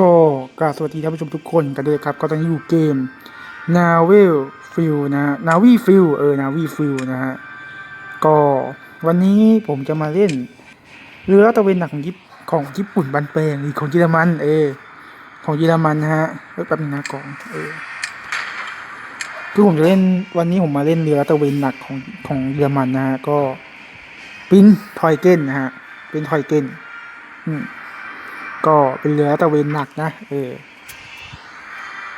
ก็กราบสวัสดีท่านผู้ชมทุกคนกันด้วยครับ ก็ตอนนี้อยู่เกม n a v i l f i e l นะฮะ n a v i f i e l เออ n a v i f i e l นะฮะ ก็วันนี้ผมจะมาเล่น เรือตะเวนหนักของญี่ปุ่นของญี่ปุ่นบันเปงหรือของเยอรมัน เออ ของเยอรมันนะฮะแป๊บนึงนะก่อนเออคือผมจะเล่นวันนี้ผมมาเล่นเรือตะเวนหนักของของเยอรมันนะฮะ ก็ ปินทอยเกนนะฮะ เป็นทอยเกนอืม ก็เป็นเรือลาดตระเวนหนักนะ เออ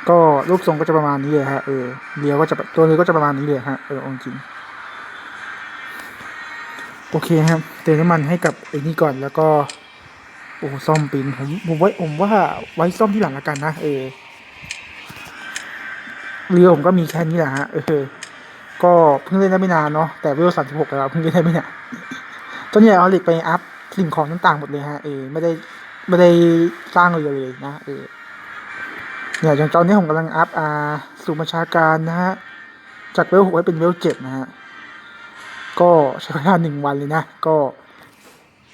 ก็รูปทรงก็จะประมาณนี้เลยฮะ เออ เรือก็จะตัวเรือก็จะประมาณนี้เลยฮะ เอออาจริง โอเคครับ เติมน้ำมันให้กับไอ้นี่ก่อนแล้วก็ โอ้ซ่อมปินผมผมไว้ผมว่าไว้ซ่อมที่หลังละกันนะ เออ เรือผมก็มีแค่นี้แหละฮะ เออ ก็เพิ่งเล่นได้ไม่นานเนาะ แต่เวลสามสิบหกแล้วเพิ่งเล่นได้ไม่นานตอนนี้เอาเหล็กไปอัพสิ่งของต่างๆหมดเลยฮะ เออ ไม่ได้ ไม่ได้สร้างเรือเลยนะเออเนี่ยอย่างตอนนี้ผมกำลังอัพอาสู่บัญชาการนะฮะจากเวลหกให้เป็นเวลเจ็ดนะฮะก็ใช้เวลาหนึ่งวันเลยนะ ก็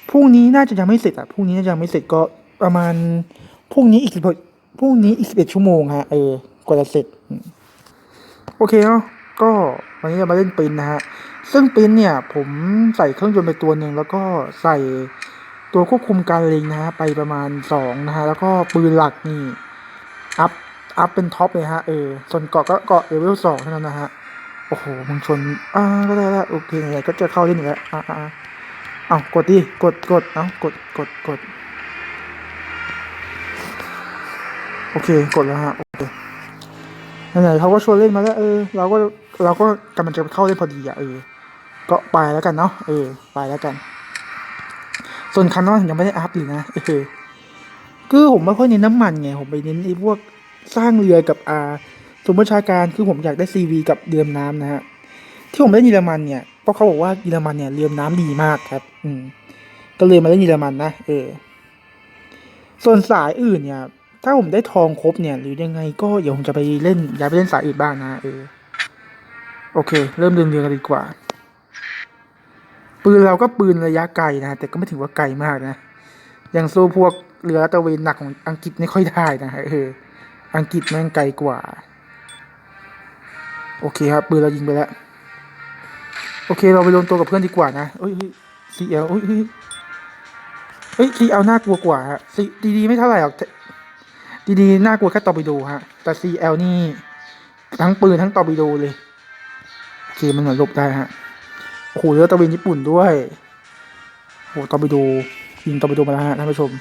พรุ่งนี้น่าจะยังไม่เสร็จอะพรุ่งนี้น่าจะยังไม่เสร็จก็ประมาณพรุ่งนี้อีกสิบพรุ่งนี้อีกสิบเอ็ดชั่วโมงฮะเออกว่าจะเสร็จ โอเคเนาะก็วันนี้จะมาเล่นปินนะฮะซึ่งปินเนี่ย ผมใส่เครื่องยนต์ไปตัวหนึ่งแล้วก็ใส่ ตัวควบคุมการเล็งนะฮะไปประมาณสองนะฮะแล้วก็ปืนหลักนี่อัพอัพเป็นท็อปเลยฮะเออส่วนเกาะก็เกาะเลเวลสองเท่านั้นนะฮะโอ้โหมึงชนอ่าก็ได้แล้วโอเคไงก็จะเข้าเล่นอีกแล้วอ่าอ่าอ่าเอากดดิกดกดเอากดกดกดโอเคกดแล้วฮะโอเคไหนๆเขาก็ชวนเล่นมาแล้วเออเราก็เราก็กำลังจะเข้าเล่นพอดีอะเออก็ไปแล้วกันเนาะเออไปแล้วกัน ส่วนคันนอนยังไม่ได้อัพอยู่นะเออคือผมไม่ค่อยเน้นน้ำมันไง ผมไปเน้นไอ้พวกสร้างเรือกับอาสมบัญชาการคือผมอยากได้ซีวีกับเรือน้ำนะฮะที่ผมเล่นเยอรมันเนี่ยเพราะเขาบอกว่าเยอรมันเนี่ยเรือน้ำดีมากครับ อืม ก็เลยมาเล่นเยอรมันนะเออ ส่วนสายอื่นเนี่ย ถ้าผมได้ทองครบเนี่ย หรือยังไงก็เดี๋ยวผมจะไปเล่นย้ายไปเล่นสายอื่นบ้างนะเออโอเค เริ่มเดินเรือกันดีกว่า ปืนเราก็ปืนระยะไกลนะ แต่ก็ไม่ถือว่าไกลมากนะ ยังสู้พวกเรือตะเวนหนักของอังกฤษไม่ค่อยได้นะฮะเออ อังกฤษแม่งไกลกว่า โอเคครับ ปืนเรายิงไปแล้ว โอเค เราไปรวมตัวกับเพื่อนดีกว่านะเอ้ยซีเอลเฮ้ยเฮ้ยเฮ้ยซีเอลน่ากลัวกว่าฮะซีดีดีไม่เท่าไหร่หรอกดีดีน่ากลัวแค่ตอร์ปิโดฮะ แต่ซีเอลนี่ทั้งปืนทั้งตอร์ปิโดเลย โอเค มันเหมือนหลบได้ฮะ โอ้โหเรือตะเวนญี่ปุ่นด้วยโอ้โหตอร์ปิโดยิงตอร์ปิโดมาแล้วฮะท่านผู้ชม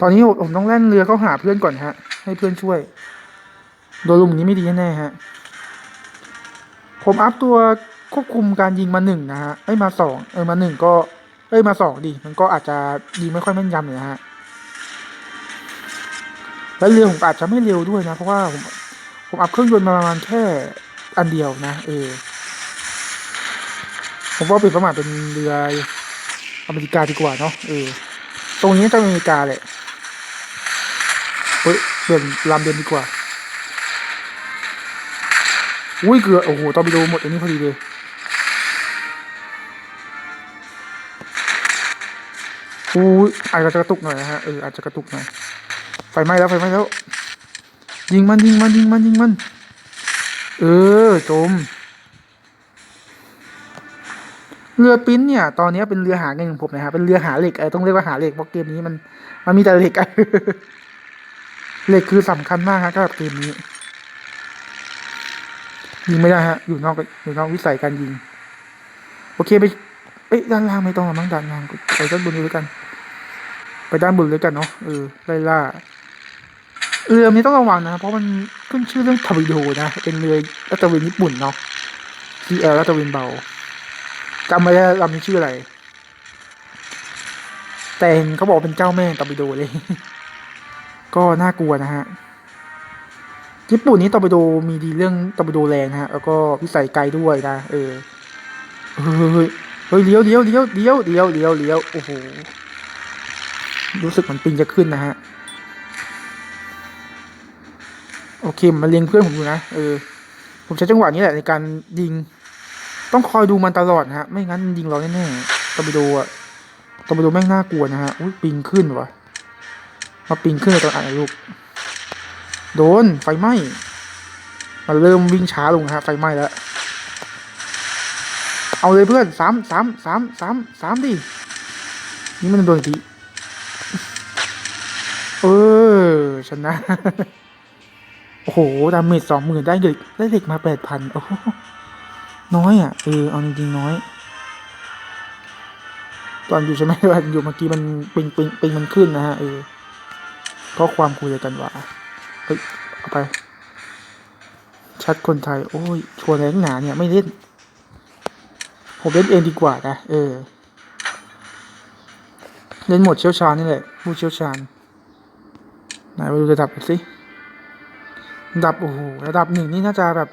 ตอนนี้ผมต้องแล่นเรือเข้าหาเพื่อนก่อนฮะ ให้เพื่อนช่วย โดนลุมอย่างนี้ไม่ดีแน่ฮะ ผมอัพตัวควบคุมการยิงมาหนึ่งนะฮะเอ้ยมาสองเออมาหนึ่งก็ เอ้ยมาสองดิ มันก็อาจจะยิงไม่ค่อยแม่นยำเลยฮะ แล้วเรือผมอาจจะไม่เร็วด้วยนะ เพราะว่าผมผมอัพเครื่องยนต์มาประมาณแค่ อันเดียวนะเออผมว่าเป็นประมาทเป็นเรืออเมริกาดีกว่าเนาะเออ ตรงนี้จะองอเมริกาแหละเฮ้ยเปลี่ยนลำเดินดีกว่าอุ้ยเกือโอ้โหตอนไปดูหมดอันนี้พอดีเลยอุ้ยอาจจะกระตุกหน่อยนะฮะเอออาจจะกระตุกหน่อยไฟไหม้แล้วไฟไหม้แล้ว ยิงมันยิงมันยิงมันยิงมัน เออจม เรือปิ้นเนี่ย ตอนนี้เป็นเรือหาเงินของผมนะฮะเป็นเรือหาเหล็กเออต้องเรียกว่าหาเหล็กเพราะเกมนี้มัน มันมีแต่เหล็กอะเหล็กคือสำคัญมากฮะกับเกมนี้ยิงไม่ได้ฮะ อยู่นอกอยู่นอกวิสัยการยิง โอเคไปเอ้ยด้านล่างไม่ต้องมั้งด้านล่างไปด้านบนด้วยกัน ไปด้านบนด้วยกันเนาะเออไล่ล่า เรือนี้ต้องระวังนะ เพราะมันขึ้นชื่อเรื่องทอร์ปิโดนะ เป็นเรือรัตเวนญี่ปุ่นเนาะ TL รัตเวนเบาจำไม่ได้ลำนี้ชื่ออะไร แต่เห็นเขาบอกเป็นเจ้าแม่ตอร์ปิโดเลย ก็น่ากลัวนะฮะ ญี่ปุ่นนี้ตอร์ปิโดมีดีเรื่องตอร์ปิโดแรงนะฮะ แล้วก็วิสัยไกลด้วยนะ เออ เฮ้ย เฮ้ยเลี้ยวเลี้ยวเลี้ยวเลี้ยวเลี้ยวเลี้ยวเลี้ยวโอ้โห รู้สึกเหมือนปิงจะขึ้นนะฮะ อเคมาเลี้ยงเพื่อนผมอยู่นะเออผมใช้จังหวะนี้แหละในการยิง ต้องคอยดูมันตลอดนะฮะ ไม่งั้นยิงเราแน่ๆตอร์ปิโดอะตอร์ปิโดแม่งน่ากลัวนะฮะอุ้ยปิงขึ้นวะมาปิงขึ้นตอนอ่านลูกโดนไฟไหม้มันเริ่มวิ่งช้าลงนะฮะไฟไหม้แล้วเอาเลยเพื่อนสามสามสามสามสามดินี่มันโดนทีเออชนะ โอ้โห ดาเมจสองหมื่นได้เด็กได้เด็กมาแปดพันโอ้โหน้อยอะ เออ เอาจริงๆน้อย ตอนอยู่ใช่ไหมว่าอยู่เมื่อกี้มันปิงปิงปิงมันขึ้นนะฮะ เออเพราะความคุยกันว่าเฮ้ยเอาไป ชัดคนไทย โอ้ย ชวนแรงหนาเนี่ย ไม่เล่น ผมเล่นเองดีกว่านะ เออ เล่นหมดเชี่ยวชาญนี่แหละผู้เชี่ยวชาญ ไหนมาดูระดับกันสิ ระดับโอ้โหระดับหนึ่งนี่น่าจะแบบ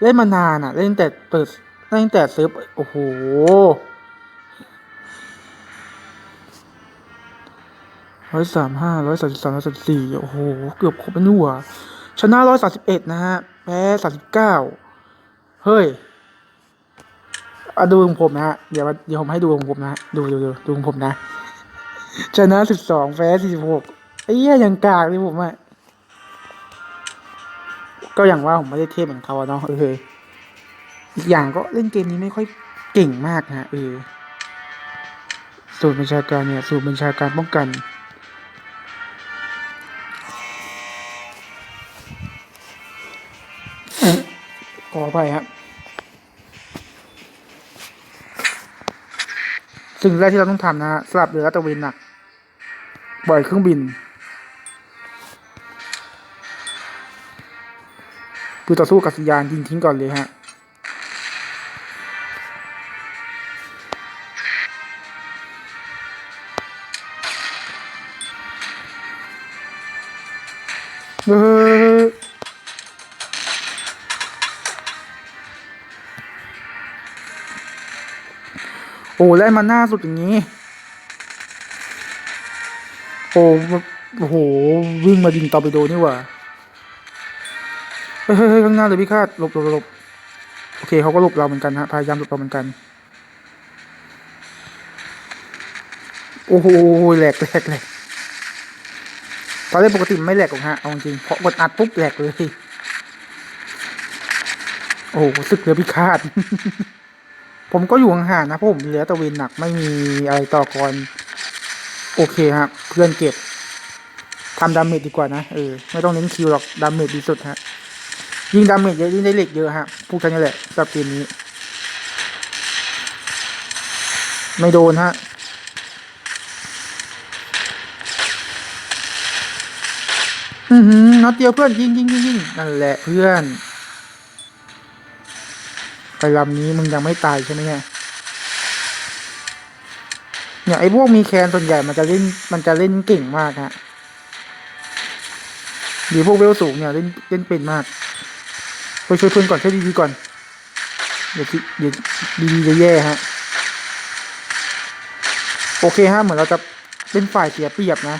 เล่นมานานอะเล่นแต่เปิดเล่นแต่เซิร์ฟโอ้โหร้อยสามห้าร้อยสามสิบสามร้อยสามสิบสี่โอ้โห เกือบครบแล้วนี่หว่าชนะร้อยสามสิบเอ็ดนะฮะ แพ้สามสิบเก้าเฮ้ยอะดูของผมนะฮะ เดี๋ยวเดี๋ยวผมให้ดูของผมนะฮะดูดูดูดูของผมนะ ชนะสิบสองแพ้สี่สิบหกไอ้เหี้ยยังกากเลยผมอะ ก็อย่างว่าผมไม่ได้เทพเหมือนเขาอะเนาะเอออีกอย่างก็เล่นเกมนี้ไม่ค่อยเก่งมากนะเออสูตรบัญชาการเนี่ยสูตรบัญชาการป้องกัน ขอไปครับสิ่งแรกที่เราต้องทำนะฮะสลับเรือตะเวนหนักปล่อยเครื่องบิน คือต่อสู้กับสัญญาณยิงทิ้งก่อนเลยฮะเออโอ้ไล่มาหน้าสุดอย่างนี้ โอ้โห วิ่งมายิงตอร์ปิโดนี่หว่า เฮ้ยเฮ้ยเฮ้ยข้างหน้าเลยพี่คาดหลบหลบหลบโอเคเขาก็หลบเราเหมือนกันฮะพยายามหลบเราเหมือนกัน โอ้โหแหลกแหลกแหลกตอนเล่นปกติไม่แหลกหรอกฮะเอาจริงเพราะกดอัดปุ๊บแหลกเลยโอ้สึกเหลือพิฆาต ผมก็อยู่ห่างๆนะเพราะผมเหลือตะเวนหนักไม่มีอะไรต่อกรโอเคครับเพื่อนเก็บทำดาเมจดีกว่านะเออไม่ต้องเน้นคิวหรอกดาเมจดีสุดฮะ ยิงดาเมจเยอะยิงได้เหล็กเยอะฮะพูดกันนี่แหละสำหรับเกมนี้ ไม่โดนฮะอือหือนัดเดียวเพื่อนยิงยิงยิงยิงนั่นแหละเพื่อนไปลำนี้มึงยังไม่ตายใช่ไหมเนี่ยเนี่ยไอ้พวกมีแคนส่วนใหญ่มันจะเล่นมันจะเล่นเก่งมากฮะหรือพวกเวลสูงเนี่ยเล่นเล่นเป็นมาก ไปช่วยเพื่อนก่อนช่วยดีๆก่อนเดี๋ยวที่เดี๋ยวดีๆจะแย่ฮะโอเคฮะเหมือนเราจะเป็นฝ่ายเสียเปรียบนะ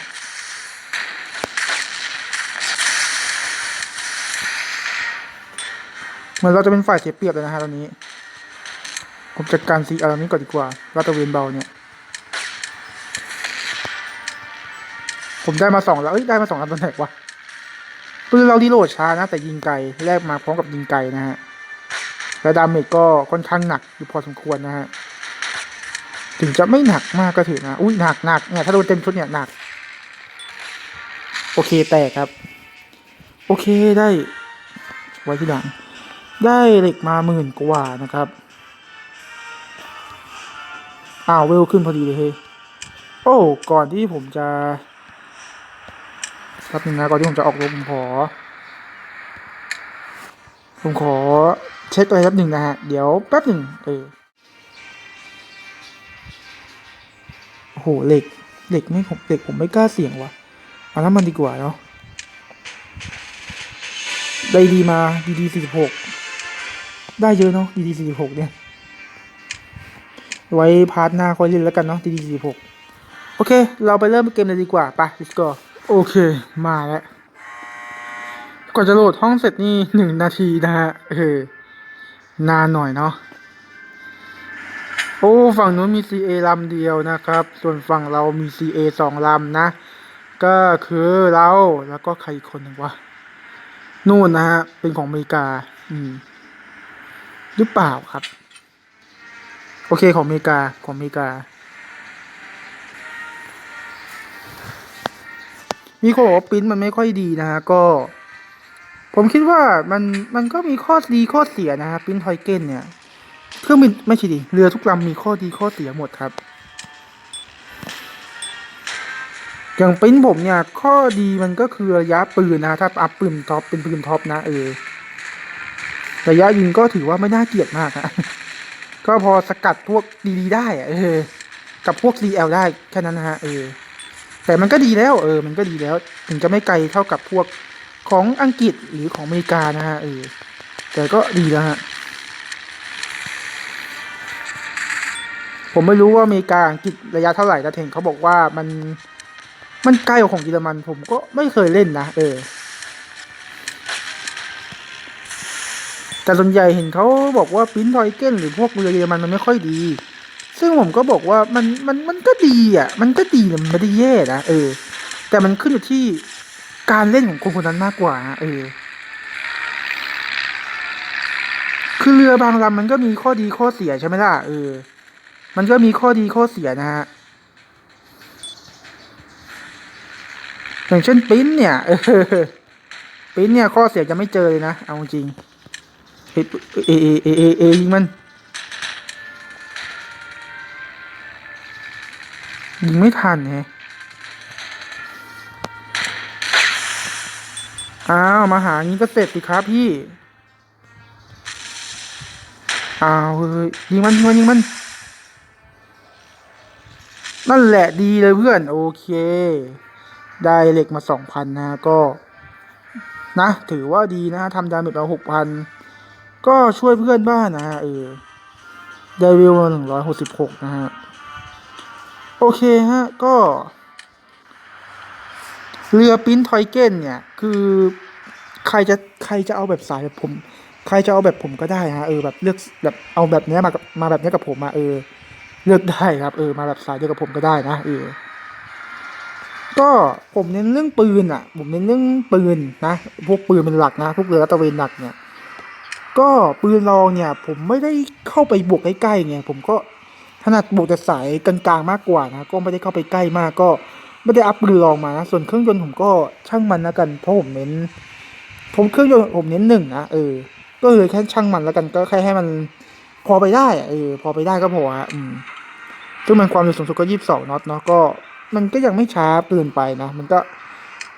เหมือนเราจะเป็นฝ่ายเสียเปรียบเลยนะฮะตอนนี้ ผมจัดการซีอาร์นี้ก่อนดีกว่าลาตเวนเบาเนี่ย ผมได้มาสองแล้วเอ้ยได้มาสองลำตอนไหนวะ ปืนเราดีโหลดช้านะแต่ยิงไกลแลกมาพร้อมกับยิงไกลนะฮะและดาเมจก็ค่อนข้างหนักอยู่พอสมควรนะฮะถึงจะไม่หนักมากก็ถือนะอุ้ยหนักหนักเนี่ยถ้าโดนเต็มชุดเนี่ยหนัก โอเคแตกครับ โอเคได้ ไว้ที่หลัง ได้เหล็กมาหมื่นกว่านะครับอ้าวเวลขึ้นพอดีเลยเฮ้โอ้ก่อนที่ผมจะ แป๊บนึงนะก่อนที่ผมจะออกรบผมขอ ผมขอเช็คอะไรแป๊บหนึ่งนะฮะ เดี๋ยวแป๊บหนึ่งเออโอ้โหเหล็กเหล็กไม่ผมเหล็กผมไม่กล้าเสี่ยงว่ะเอาน้ำมันดีกว่าเนาะได้ดีมาดีดีสี่สิบหกได้เยอะเนาะดีดีสี่สิบหกเนี่ย ไว้พาร์ทหน้าค่อยเล่นแล้วกันเนาะดีดีสี่สิบหกโอเค เราไปเริ่มเกมเลยดีกว่าไป let's go โอเค มาแล้วกว่าจะโหลดห้องเสร็จนี่หนึ่งนาทีนะฮะเออนานหน่อยเนาะโอ้ ฝั่งนู้นมี CA ลำเดียวนะครับ ส่วนฝั่งเรามี CA สองลำนะ ก็คือเราแล้วก็ใครอีกคนหนึ่งวะ นู่นนะฮะ เป็นของอเมริกา อืม หรือเปล่าครับ โอเคของอเมริกาของอเมริกา มีคนบอกว่าปริ้นมันไม่ค่อยดีนะฮะก็ ผมคิดว่ามันมันก็มีข้อดีข้อเสียนะฮะปริ้นทอยเกนเนี่ยเครื่องบินไม่ใช่ดิเรือทุกลำมีข้อดีข้อเสียหมดครับ อย่างปริ้นผมเนี่ยข้อดีมันก็คือระยะปืนนะถ้าอัพปืนท็อปเป็นปืนท็อปนะเออระยะยิงก็ถือว่าไม่น่าเกลียดมากอะก็พอสกัดพวกดีๆได้เออ กับพวก CL ได้แค่นั้นนะฮะเออ แต่มันก็ดีแล้ว เออ มันก็ดีแล้ว ถึงจะไม่ไกลเท่ากับพวกของอังกฤษหรือของอเมริกานะฮะเออแต่ก็ดีแล้วฮะผมไม่รู้ว่าอเมริกาอังกฤษระยะเท่าไหร่แต่เห็นเขาบอกว่ามันมันใกล้กว่าของเยอรมัน ผมก็ไม่เคยเล่นนะเออ แต่ส่วนใหญ่เห็นเขาบอกว่าปิ้นทอยเก้นหรือพวกเรือเยอรมันมันไม่ค่อยดี ซึ่งผมก็บอกว่ามันมันมันก็ดีอะ มันก็ดีมันไม่ได้แย่นะเออ แต่มันขึ้นอยู่ที่การเล่นของคนคนนั้นมากกว่าเออ คือเรือบางลำมันก็มีข้อดีข้อเสียใช่ไหมล่ะเออ มันก็มีข้อดีข้อเสียนะฮะอย่างเช่นปิ้นเนี่ยเออปิ้นเนี่ยข้อเสียจะไม่เจอเลยนะเอาจริงเอเอเอเอเอเอยิงมัน ยิงไม่ทันไงอ้าว มาหางี้ก็เสร็จสิครับพี่อ้าวเฮ้ยยิงมันยิงมันยิงมัน นั่นแหละดีเลยเพื่อน โอเค ได้เหล็กมาสองพันนะก็ นะ ถือว่าดีนะทำดาเมจมาหกพันก็ช่วยเพื่อนบ้านนะฮะเออได้วิวมาหนึ่งร้อยหกสิบหกนะฮะ โอเคฮะ ก็ เรือปิ้นทอยเก้นเนี่ย คือใครจะใครจะเอาแบบสายแบบผม ใครจะเอาแบบผมก็ได้ฮะเออแบบเลือกแบบเอาแบบเนี้ยมากับมาแบบเนี้ยกับผมมาเออ เลือกได้ครับ เออ มาแบบสายเดียวกับผมก็ได้นะเออก็ผมเน้นเรื่องปืนอะ ผมเน้นเรื่องปืนนะ พวกปืนเป็นหลักนะ พวกเรือลาดตะเวนหนักเนี่ย ก็ปืนลองเนี่ย ผมไม่ได้เข้าไปบวกใกล้ๆไงผมก็ นัดบวกแต่สายกลางๆมากกว่านะก็ไม่ได้เข้าไปใกล้มากก็ไม่ได้อัพปืนลองมานะส่วนเครื่องยนต์ผมก็ช่างมันแล้วกันเพราะผมเน้น ผมเครื่องยนต์ผมเน้นหนึ่งนะเออ ก็เลยแค่ช่างมันแล้วกันก็แค่ให้มันพอไปได้เออพอไปได้ก็พอฮะอืมซึ่งมันความเร็วสูงสุดก็ยี่สิบสองน็อตเนาะก็มันก็ยังไม่ช้าเกินไปนะ มันก็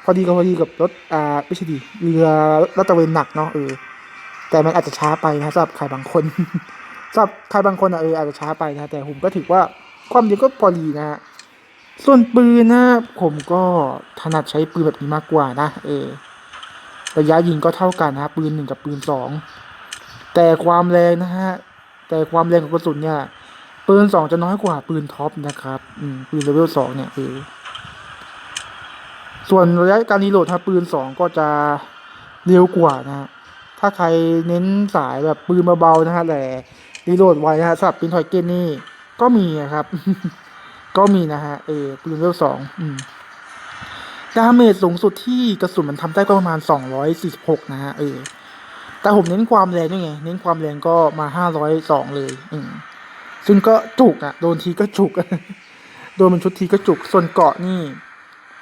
พอดีก็พอดีกับรถอ่าไม่ใช่ดีเรือลาดตะเวนหนักเนาะเออแต่มันอาจจะช้าไปนะสำหรับใครบางคน สำหรับใครบางคนอะเอออาจจะช้าไปนะแต่ผมก็ถือว่าความดีก็พอดีนะฮะส่วนปืนนะผมก็ถนัดใช้ปืนแบบนี้มากกว่านะเออระยะยิงก็เท่ากันนะปืนหนึ่งกับปืนสองแต่ความแรงนะฮะแต่ความแรงของกระสุนเนี่ยปืนสองจะน้อยกว่าปืนท็อปนะครับอืมปืนเลเวลสองเนี่ยคือส่วนระยะการรีโหลดถ้าปืนสองก็จะเร็วกว่านะฮะถ้าใครเน้นสายแบบปืนเบาๆนะฮะแต่ รีโหลดไวนะฮะสำหรับปืนทอยเกนนี่ก็มีนะครับ ก็มีนะฮะเออปืนเลเวลสองดาเมจสูงสุดที่กระสุนมันทำได้ก็ประมาณสองร้อยสี่สิบหกนะฮะเออแต่ผมเน้นความแรงด้วยไง เน้นความแรงก็มาห้าร้อยสองเลย อืมซึ่งก็จุกอะโดนทีก็จุก โดนมันชุดทีก็จุก ส่วนเกาะนี่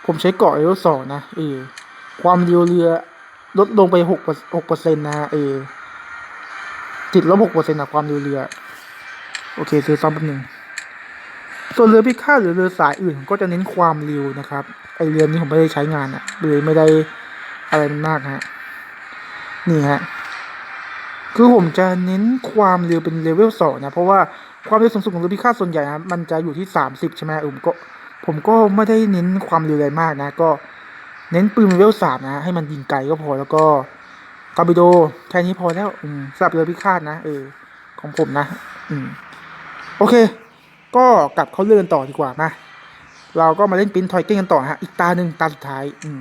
ผมใช้เกาะเอลสองนะเออความเร็วเรือลดลงไปหกหกเปอร์เซ็นต์นะฮะเออ ติดลบหกเปอร์เซ็นต์ความเร็วเรือ โอเคซื้อซ้อมแป๊บหนึงส่วนเรือพิฆาตหรือเรือสายอื่นก็จะเน้นความเร็วนะครับไอเรือนี้ผมไม่ได้ใช้งานอะเลยไม่ได้อะไรมันมากฮะนี่ฮะคือผมจะเน้นความเร็วเป็นเลเวลสองนะเพราะว่าความเร็วสูงสุดของเรือพิฆาตส่วนใหญ่นะมันจะอยู่ที่สามสิบใช่ไหมผมก็ ผมก็ไม่ได้เน้นความเร็วอะไรมากนะ ก็เน้นปืนเลเวลสามนะให้มันยิงไกลก็พอแล้วก็ ตอร์ปิโดแค่นี้พอแล้วอืมสำหรับเรือพิฆาตนะเออของผมนะ อืม โอเค ก็กลับเขาเรื่อนต่อดีกว่ามาเราก็มาเล่นปิ้นทอยเก้นกันต่อฮะ อีกตาหนึ่งตาสุดท้าย อืม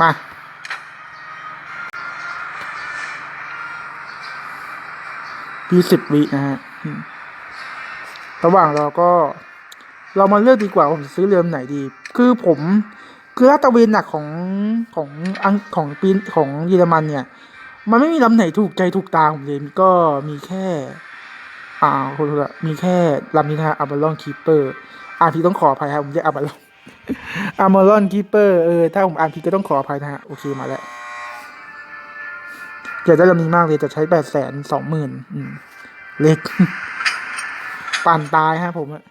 มายี่สิบวินะฮะระหว่างเราก็ เรามาเลือกดีกว่าผมซื้อเรือลำไหนดี คือผม คือลาดตะเวนหนักของของอังของปีนของเยอรมันเนี่ย มันไม่มีลำไหนถูกใจถูกตาผมเลยก็มีแค่ อ่าคนละมีแค่ลำนี้นะฮะอัลบาลอนคีเปอร์อ่านผิดต้องขออภัยครับผมเรียกอัลบาลอนอัลบาลอนคีเปอร์เออถ้าผมอ่านผิดก็ต้องขออภัยนะฮะโอเคมาแล้วอยากได้ลำนี้มากเลยจะใช้แปดแสนสองหมื่นเล็กปั่นตายฮะผมอะ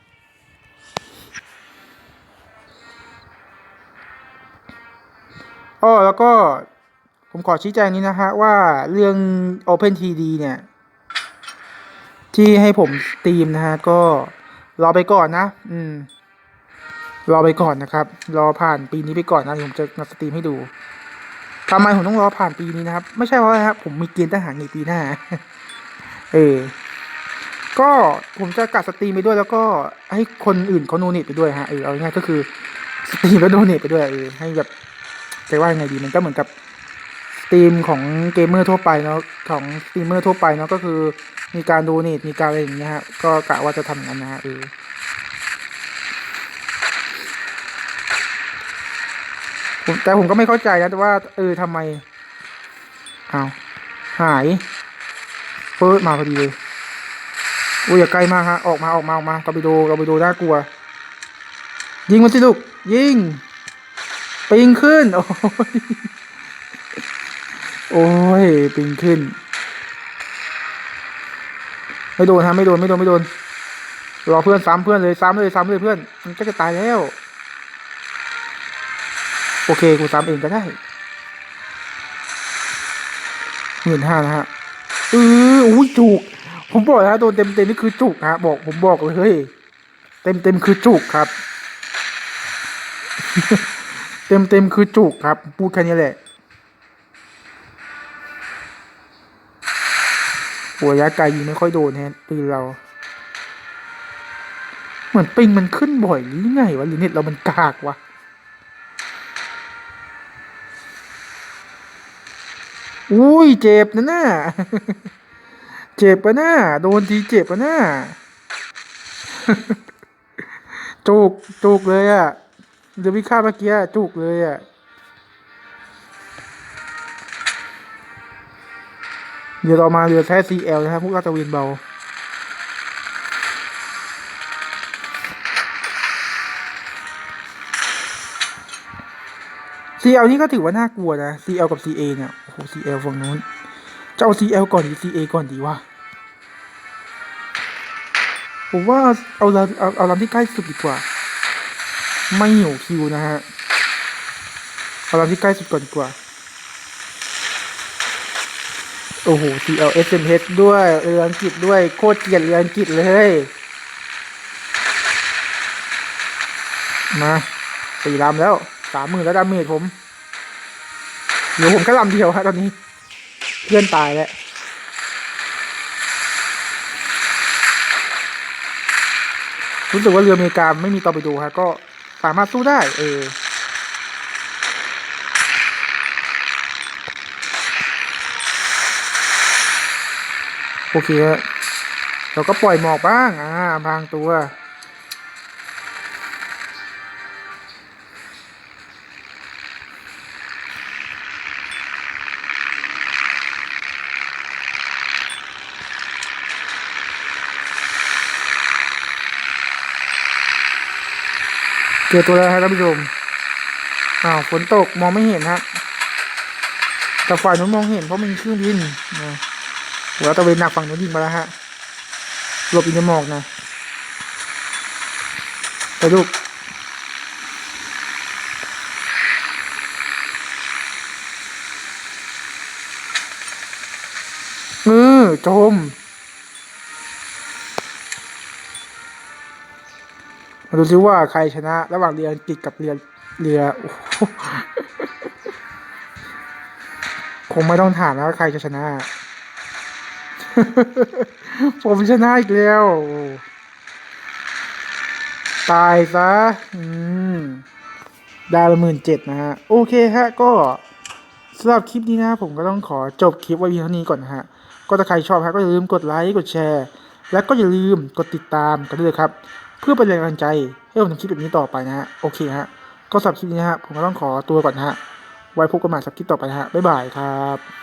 อ้อแล้วก็ผมขอชี้แจงนี้นะฮะว่าเรื่อง Open TD เนี่ย ที่ให้ผมสตรีมนะฮะ ก็รอไปก่อนนะ อืม รอไปก่อนนะครับ รอผ่านปีนี้ไปก่อนนะผมจะมาสตรีมให้ดูทำไมผมต้องรอผ่านปีนี้นะครับ ไม่ใช่เพราะอะไรครับ ผมมีเกณฑ์ทหารในปีหน้า เออ ก็ผมจะกัดสตรีมไปด้วยแล้วก็ให้คนอื่นเขาโนเนตไปด้วยฮะ เออเอาง่ายก็คือสตรีมแล้วโนเนตไปด้วยเออให้แบบ จะว่ายังไงดีมันก็เหมือนกับสตรีมของเกมเมอร์ทั่วไปเนาะของสตรีมเมอร์ทั่วไปเนาะก็คือมีการดเนตมีการอะไรอย่างเงี้ยฮะก็กะว่าจะทำอย่างนั้นนะฮะเออแต่ผมก็ไม่เข้าใจนะว่าเออทำไมเอาหายเปิดมาพอดีเลยอุ้ยอย่าใกล้มากฮะออกมาออกมาออกมาตอร์ปิโดตอร์ปิโดน่ากลัว ยิงมันสิลูกยิง ปิงขึ้น โอ้ยโอ้ยปิงขึ้น ไม่โดนฮะไม่โดนไม่โดนไม่โดนรอเพื่อนซ้ำเพื่อนเลยซ้ำเลยซ้ำเลยเพื่อน มันก็จะตายแล้ว โอเคกูซ้ำเองก็ได้หมื่นห้านะฮะเอออุ้ยจุก ผมบอกนะโดนเต็มเต็มนี่คือจุกฮะบอกผมบอกเลยเฮ้ยเต็มเต็มคือจุกครับ เต็มเต็มคือจุกครับ พูดแค่นี้แหละหัวยะไกลยิงไม่ค่อยโดนแฮะปืนเรา เหมือนปิงมันขึ้นบ่อยหรือไงวะหรือเน็ตเรามันกากวะอุ้ยเจ็บนะน่ะเจ็บปะหน้าโดนทีเจ็บปะหน้าจุกจุกเลยอะ่ะ เดี๋ยววิฆาเมื่อกี้จุกเลยอะเดี๋ยวเรามาเรือแค่ CL นะครับพวกลาดตระเวนเบา CL นี่ก็ถือว่าน่ากลัวนะ CL กับ CA เนี่ย โอ้โห CL ฝั่งนู้น จะเอา CL ก่อนหรือ CA ก่อนดีวะ ผมว่าเอาลำเอาเอาลำที่ใกล้สุดดีกว่า ไม่หิวคิวนะฮะเอาลำที่ใกล้สุดก่อนดีกว่า โอ้โห CL SMS ด้วยเรืออังกฤษด้วยโคตรเกลียดเรืออังกฤษเลย มาสี่ลำแล้วสามหมื่นแล้วดาเมจผมเหลือผมแค่ลำเดียวฮะตอนนี้ เพื่อนตายแล้วรู้สึกว่าเรืออเมริกาไม่มีตอร์ปิโดฮะก็ สามารถสู้ได้ เออโอเคเราก็ปล่อยหมอกบ้าง อ่า บางตัว จอตัวแล้วครับท่านผู้ชมอ้าวฝนตกมองไม่เห็นฮะแต่ฝ่ายนู้นมองเห็นเพราะมันเครื่องบินนะหัวตะเวนหนักฝั่งนู้นยิงมาแล้วฮะหลบอยู่ในหมอกนะไปลูกเออจม มาดูซิว่าใครชนะ ระหว่างเรืออังกฤษกับเรือเรือคงไม่ต้องถามแล้วว่าใครจะชนะ ผมชนะอีกแล้ว ตายซะได้ละหมื่นเจ็ดนะฮะ โอเคฮะ ก็สำหรับคลิปนี้นะผมก็ต้องขอจบคลิปไว้เพียงเท่านี้ก่อนนะฮะ ก็ถ้าใครชอบฮะก็อย่าลืมกดไลค์ กดแชร์ และก็อย่าลืมกดติดตามกันด้วยครับ เพื่อเป็นแรงกำลังใจให้ผมทำคลิปแบบนี้ต่อไปนะฮะโอเคฮะก็สำหรับคลิปนี้นะฮะผมก็ต้องขอตัวก่อนนะฮะไว้พบกันใหม่สับคลิปต่อไปนะฮะบ๊ายบายครับ